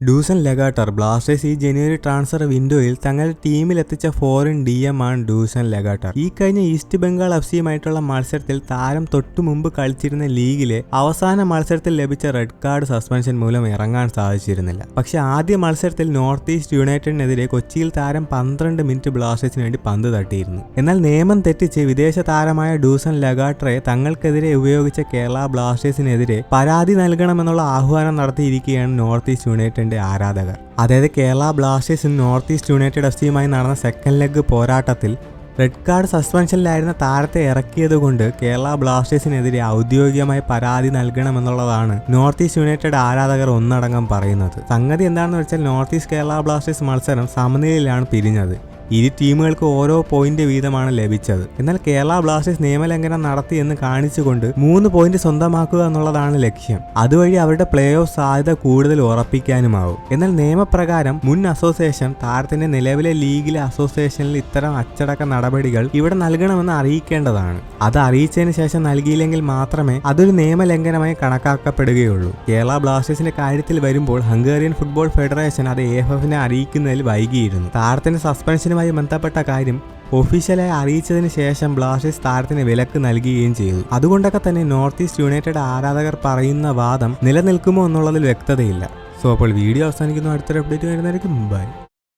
ഡൂസൻ ലഗാട്ടർ Blasters ഈ ജനുവരി transfer വിൻഡോയിൽ തങ്ങളുടെ ടീമിൽ എത്തിച്ച ഫോറിൻ ഡി എം ആണ് ഡൂസൺ ലഗാട്ടർ ഈ കഴിഞ്ഞ ഈസ്റ്റ് ബംഗാൾ എഫ് സിയുമായിട്ടുള്ള മത്സരത്തിൽ താരം തൊട്ടു മുമ്പ് കളിച്ചിരുന്ന ലീഗിലെ അവസാന മത്സരത്തിൽ ലഭിച്ച റെഡ് കാർഡ് സസ്പെൻഷൻ മൂലം ഇറങ്ങാൻ സാധിച്ചിരുന്നില്ല. പക്ഷെ ആദ്യ മത്സരത്തിൽ നോർത്ത് ഈസ്റ്റ് യുണൈറ്റഡിനെതിരെ കൊച്ചിയിൽ താരം പന്ത്രണ്ട് മിനിറ്റ് ബ്ലാസ്റ്റേഴ്സിന് വേണ്ടി പന്ത് തട്ടിയിരുന്നു. എന്നാൽ നിയമം തെറ്റിച്ച് വിദേശ താരമായ ഡൂസൺ ലഗാട്ടറെ തങ്ങൾക്കെതിരെ ഉപയോഗിച്ച കേരള ബ്ലാസ്റ്റേഴ്സിനെതിരെ പരാതി നൽകണമെന്നുള്ള ആഹ്വാനം നടത്തിയിരിക്കുകയാണ് നോർത്ത് ഈസ്റ്റ് യുണൈറ്റഡിന്റെ ആരാധകർ. അതായത് കേരള ബ്ലാസ്റ്റേഴ്സും നോർത്ത് ഈസ്റ്റ് യുണൈറ്റഡ് എഫ് സിയുമായി നടന്ന സെക്കൻഡ് ലെഗ് പോരാട്ടത്തിൽ റെഡ് കാർഡ് സസ്പെൻഷനിലായിരുന്ന താരത്തെ ഇറക്കിയതുകൊണ്ട് കേരള ബ്ലാസ്റ്റേഴ്സിനെതിരെ ഔദ്യോഗികമായി പരാതി നൽകണമെന്നുള്ളതാണ് നോർത്ത് ഈസ്റ്റ് യുണൈറ്റഡ് ആരാധകർ ഒന്നടങ്കം പറയുന്നത്. സംഗതി എന്താണെന്ന് വെച്ചാൽ നോർത്ത് ഈസ്റ്റ് കേരള ബ്ലാസ്റ്റേഴ്സ് മത്സരം സമനിലയിലാണ് പിരിഞ്ഞത്. ഇരു ടീമുകൾക്ക് ഓരോ പോയിന്റ് വീതമാണ് ലഭിച്ചത്. എന്നാൽ കേരള ബ്ലാസ്റ്റേഴ്സ് നിയമലംഘനം നടത്തി എന്ന് കാണിച്ചുകൊണ്ട് മൂന്ന് പോയിന്റ് സ്വന്തമാക്കുക എന്നുള്ളതാണ് ലക്ഷ്യം. അതുവഴി അവരുടെ പ്ലേ ഓഫ് സാധ്യത കൂടുതൽ ഉറപ്പിക്കാനുമാവും. എന്നാൽ നിയമപ്രകാരം മുൻ അസോസിയേഷൻ താരത്തിന്റെ നിലവിലെ ലീഗിലെ അസോസിയേഷനിൽ ഇത്തരം അച്ചടക്ക നടപടികൾ ഇവിടെ നൽകണമെന്ന് അറിയിക്കേണ്ടതാണ്. അത് അറിയിച്ചതിന് ശേഷം നൽകിയില്ലെങ്കിൽ മാത്രമേ അതൊരു നിയമലംഘനമായി കണക്കാക്കപ്പെടുകയുള്ളൂ. കേരള ബ്ലാസ്റ്റേഴ്സിന്റെ കാര്യത്തിൽ വരുമ്പോൾ ഹംഗേറിയൻ ഫുട്ബോൾ ഫെഡറേഷൻ അത് എഫ് എഫിനെ അറിയിക്കുന്നതിൽ വൈകിയിരുന്നു. താരത്തിന്റെ സസ്പെൻഷനുമായി ബന്ധപ്പെട്ട കാര്യം ഒഫീഷ്യലായി അറിയിച്ചതിന് ശേഷം ബ്ലാസ്റ്റേഴ്സ് താരത്തിന് വിലക്ക് നൽകുകയും ചെയ്തു. അതുകൊണ്ടൊക്കെ തന്നെ നോർത്ത് ഈസ്റ്റ് യുണൈറ്റഡ് ആരാധകർ പറയുന്ന വാദം നിലനിൽക്കുമോ എന്നുള്ളതിൽ വ്യക്തതയില്ല. സോ അപ്പോൾ വീഡിയോ അവസാനിക്കുന്നു. അടുത്തൊരു അപ്ഡേറ്റ് വരുന്നതായിരിക്കും. ബൈ